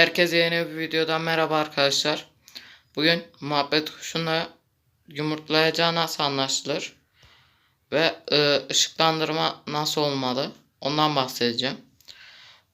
Herkese yeni bir videodan merhaba arkadaşlar. Bugün muhabbet kuşuna yumurtlayacağı nasıl anlaşılır ve e, ışıklandırma nasıl olmalı ondan bahsedeceğim.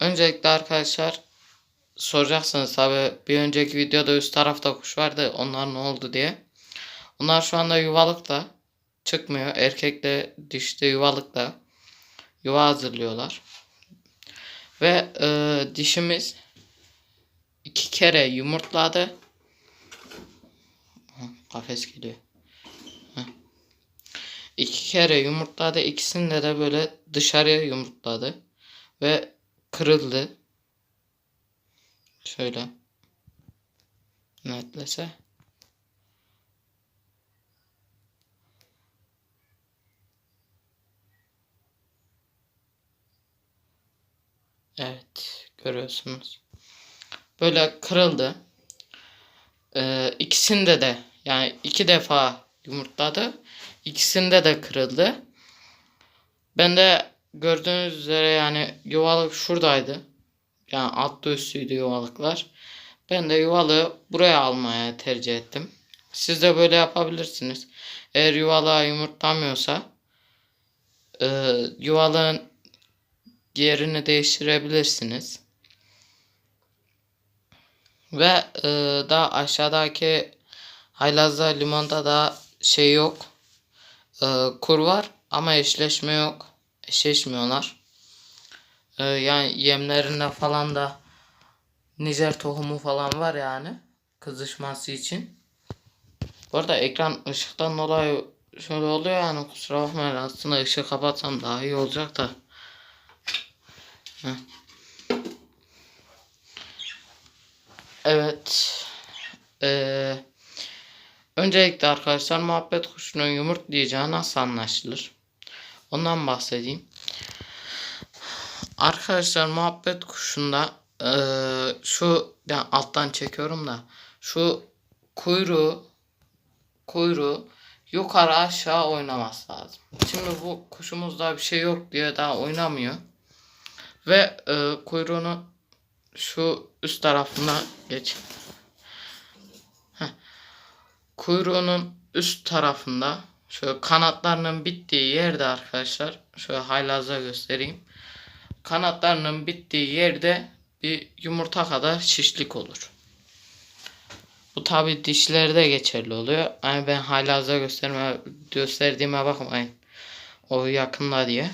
Öncelikle arkadaşlar soracaksınız tabi bir önceki videoda üst tarafta kuş vardı onlar ne oldu diye. Onlar şu anda yuvalıkta çıkmıyor. Erkekle dişli yuvalıkta yuva hazırlıyorlar. Ve e, dişimiz iki kere yumurtladı. Kafes geliyor. İki kere yumurtladı. İkisinde de böyle dışarıya yumurtladı. Ve kırıldı. Şöyle. Netlese. Evet. Görüyorsunuz. Böyle kırıldı. Ee, ikisinde de yani iki defa yumurtladı. İkisinde de kırıldı. Ben de gördüğünüz üzere yani yuvalık şuradaydı. Yani altlı üstüydü yuvalıklar. Ben de yuvalığı buraya almaya tercih ettim. Siz de böyle yapabilirsiniz. Eğer yuvalığa yumurtlamıyorsa e, yuvalığın yerini değiştirebilirsiniz. Ve e, daha aşağıdaki Haylazda limonda da şey yok. E, kur var ama eşleşme yok. Eşleşmiyorlar. E, yani yemlerinde falan da Nijer tohumu falan var yani. Kızışması için. Bu arada ekran ışıktan dolayı şöyle oluyor yani kusura bakmayın aslında ışığı kapatsam daha iyi olacak da. Heh. Evet. Ee, öncelikle arkadaşlar muhabbet kuşunun yumurtlayacağı nasıl anlaşılır? Ondan bahsedeyim. Arkadaşlar muhabbet kuşunda ee, şu yani alttan çekiyorum da şu kuyruğu kuyruğu yukarı aşağı oynaması lazım. Şimdi bu kuşumuzda bir şey yok diye daha oynamıyor. Ve e, kuyruğunu şu üst tarafına geç. Heh. Kuyruğunun üst tarafında şöyle kanatlarının bittiği yerde arkadaşlar şöyle haylazla göstereyim. Kanatlarının bittiği yerde bir yumurta kadar şişlik olur. Bu tabi dişlerde geçerli oluyor. Yani ben haylazla gösterme, gösterdiğime bakmayın. O yakında diye.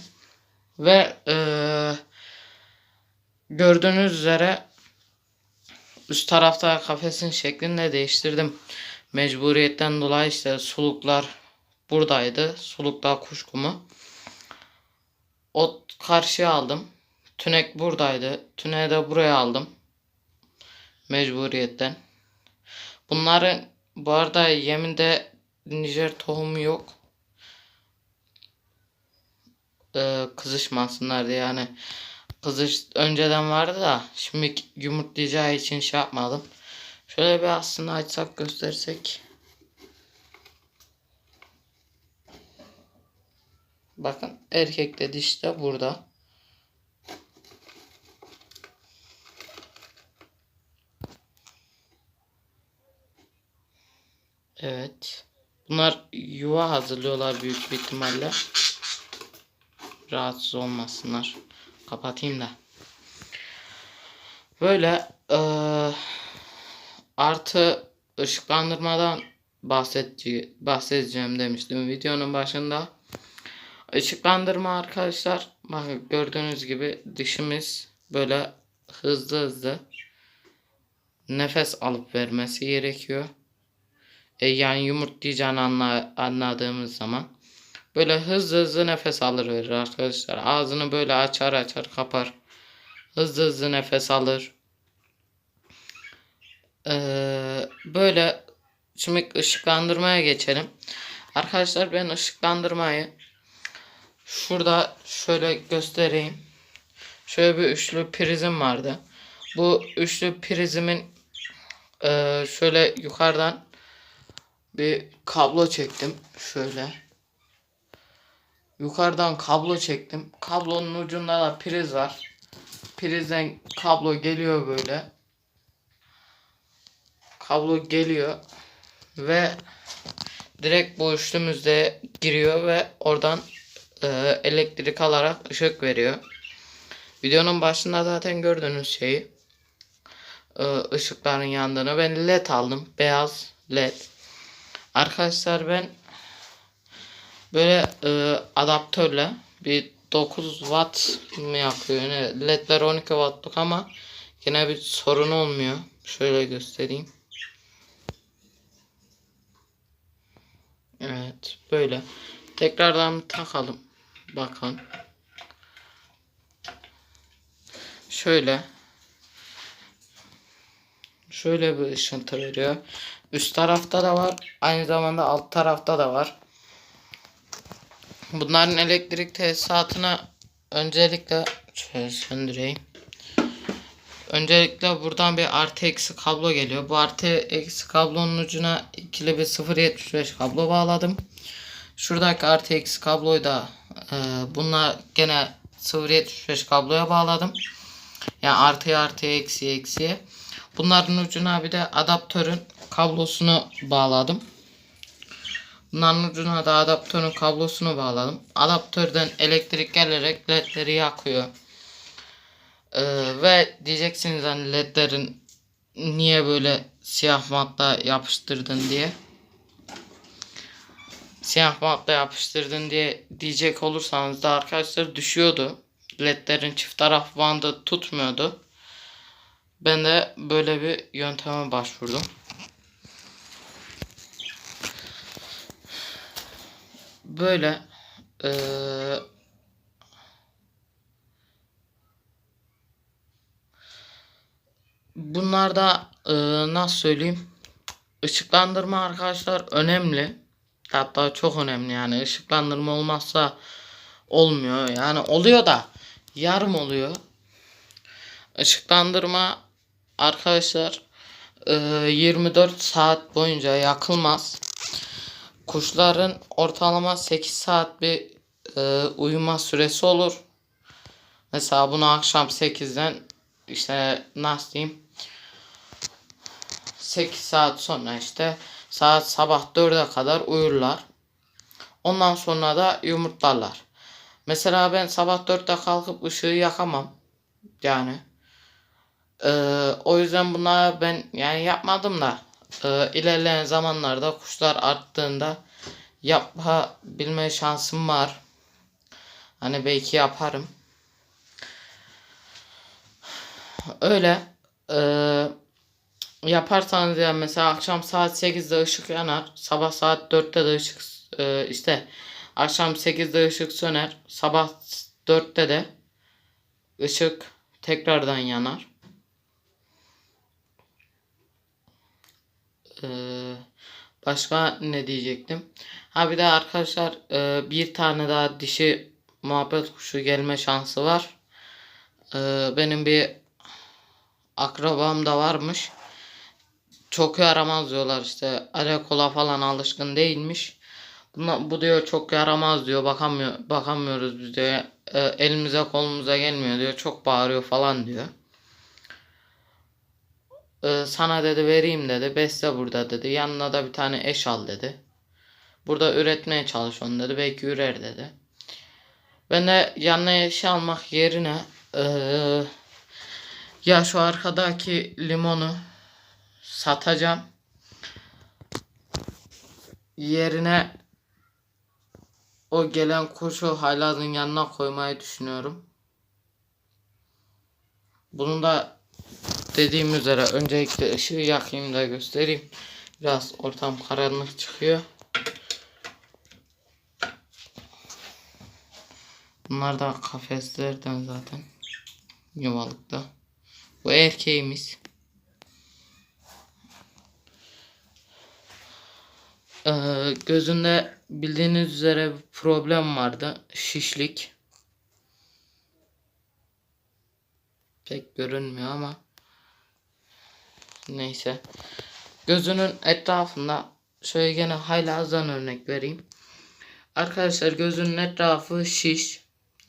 Ve eee Gördüğünüz üzere üst tarafta kafesin şeklini de değiştirdim. Mecburiyetten dolayı işte suluklar buradaydı. Suluklar kuşkumu. O karşıya aldım. Tünek buradaydı. Tüneği de buraya aldım. Mecburiyetten. Bunların bu arada yeminde Nijer tohumu yok. Ee, kızışmasınlar diye yani kızış önceden vardı da şimdi yumurtlayacağı için şey yapmadım. Şöyle bir aslında açsak göstersek. Bakın erkekle diş de burada. Evet. Bunlar yuva hazırlıyorlar büyük bir ihtimalle. Rahatsız olmasınlar. Kapatayım da. Böyle e, artı ışıklandırmadan bahsedeceğim, demiştim videonun başında. Işıklandırma arkadaşlar bakın gördüğünüz gibi dişimiz böyle hızlı hızlı nefes alıp vermesi gerekiyor. E, yani yumurtlayacağını anla, anladığımız zaman böyle hızlı hızlı nefes alır verir arkadaşlar. Ağzını böyle açar açar kapar. Hızlı hızlı nefes alır. Ee, böyle şimdi ışıklandırmaya geçelim. Arkadaşlar ben ışıklandırmayı şurada şöyle göstereyim. Şöyle bir üçlü prizim vardı. Bu üçlü prizimin e, şöyle yukarıdan bir kablo çektim. Şöyle. Yukarıdan kablo çektim. Kablonun ucunda da priz var. Prizden kablo geliyor böyle. kablo geliyor ve direkt bu üstümüzde giriyor ve oradan e, elektrik alarak ışık veriyor. Videonun başında zaten gördüğünüz şeyi e, ışıkların yandığını ben led aldım beyaz led arkadaşlar ben böyle e, adaptörle bir 9 watt mı yapıyor yani ledler 12 wattlık ama yine bir sorun olmuyor şöyle göstereyim evet böyle tekrardan takalım bakın şöyle şöyle bir ışıntı veriyor. Üst tarafta da var. Aynı zamanda alt tarafta da var. Bunların elektrik tesisatına öncelikle şöyle söndüreyim. Öncelikle buradan bir artı eksi kablo geliyor. Bu artı eksi kablonun ucuna ikili bir 0.75 kablo bağladım. Şuradaki artı eksi kabloyu da e, bununla gene 0.75 kabloya bağladım. Yani artıya artıya eksiye eksiye. Bunların ucuna bir de adaptörün kablosunu bağladım. Bunların ucuna da adaptörün kablosunu bağladım. Adaptörden elektrik gelerek ledleri yakıyor. Ee, ve diyeceksiniz hani ledlerin niye böyle siyah matla yapıştırdın diye. Siyah matla yapıştırdın diye diyecek olursanız da arkadaşlar düşüyordu. Ledlerin çift taraf bandı tutmuyordu. Ben de böyle bir yönteme başvurdum. Böyle eee bunlarda eee, nasıl söyleyeyim ışıklandırma arkadaşlar önemli. Hatta çok önemli yani ışıklandırma olmazsa olmuyor. Yani oluyor da yarım oluyor. Işıklandırma arkadaşlar e, 24 saat boyunca yakılmaz. Kuşların ortalama 8 saat bir e, uyuma süresi olur. Mesela bunu akşam 8'den işte nasıl diyeyim 8 saat sonra işte saat sabah 4'e kadar uyurlar. Ondan sonra da yumurtlarlar. Mesela ben sabah 4'te kalkıp ışığı yakamam. Yani ee, o yüzden bunları ben yani yapmadım da e, ilerleyen zamanlarda kuşlar arttığında yapabilme şansım var. Hani belki yaparım. Öyle e, yaparsanız yani mesela akşam saat 8'de ışık yanar. Sabah saat 4'te de ışık e, işte akşam 8'de ışık söner. Sabah 4'te de ışık tekrardan yanar. Ee, başka ne diyecektim? Ha bir de arkadaşlar e, bir tane daha dişi muhabbet kuşu gelme şansı var. Ee, benim bir akrabam da varmış. Çok yaramaz diyorlar işte. Alekola falan alışkın değilmiş. Buna, bu diyor çok yaramaz diyor. Bakamıyor, bakamıyoruz biz diyor. E, elimize kolumuza gelmiyor diyor. Çok bağırıyor falan diyor. Ee, sana dedi vereyim dedi. Besle burada dedi. Yanına da bir tane eş al dedi. Burada üretmeye çalış onu dedi. Belki ürer dedi. Ben de yanına eş almak yerine ee, ya şu arkadaki limonu satacağım. Yerine o gelen kuşu haylazın yanına koymayı düşünüyorum. Bunun da dediğim üzere öncelikle ışığı yakayım da göstereyim. Biraz ortam karanlık çıkıyor. Bunlar da kafeslerden zaten. Yuvalıkta. Bu erkeğimiz. Ee, gözünde bildiğiniz üzere bir problem vardı. Şişlik. Pek görünmüyor ama. Neyse. Gözünün etrafında şöyle gene haylazdan örnek vereyim. Arkadaşlar gözünün etrafı şiş.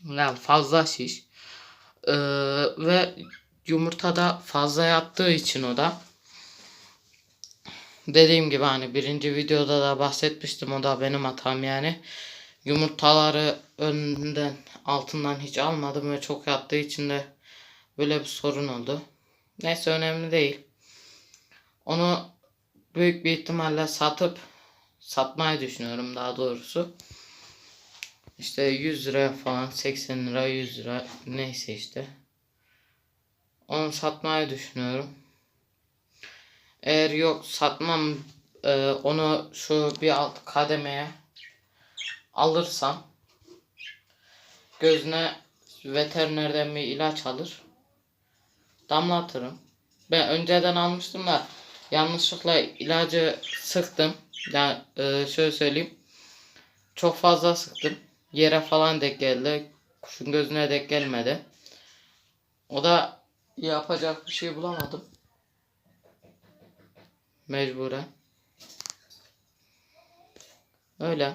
Yani fazla şiş. Ee, ve yumurtada fazla yattığı için o da dediğim gibi hani birinci videoda da bahsetmiştim o da benim hatam yani. Yumurtaları önden altından hiç almadım ve çok yattığı için de böyle bir sorun oldu. Neyse önemli değil. Onu büyük bir ihtimalle satıp satmayı düşünüyorum daha doğrusu. İşte 100 lira falan 80 lira 100 lira neyse işte. Onu satmayı düşünüyorum. Eğer yok satmam e, onu şu bir alt kademeye alırsam gözüne veterinerden bir ilaç alır damlatırım. Ben önceden almıştım da yanlışlıkla ilacı sıktım. Yani e, şöyle söyleyeyim. Çok fazla sıktım. Yere falan denk geldi. Kuşun gözüne denk gelmedi. O da yapacak bir şey bulamadım. Mecburen. Öyle.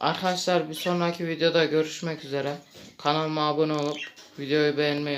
Arkadaşlar bir sonraki videoda görüşmek üzere. Kanalıma abone olup विजय बहन में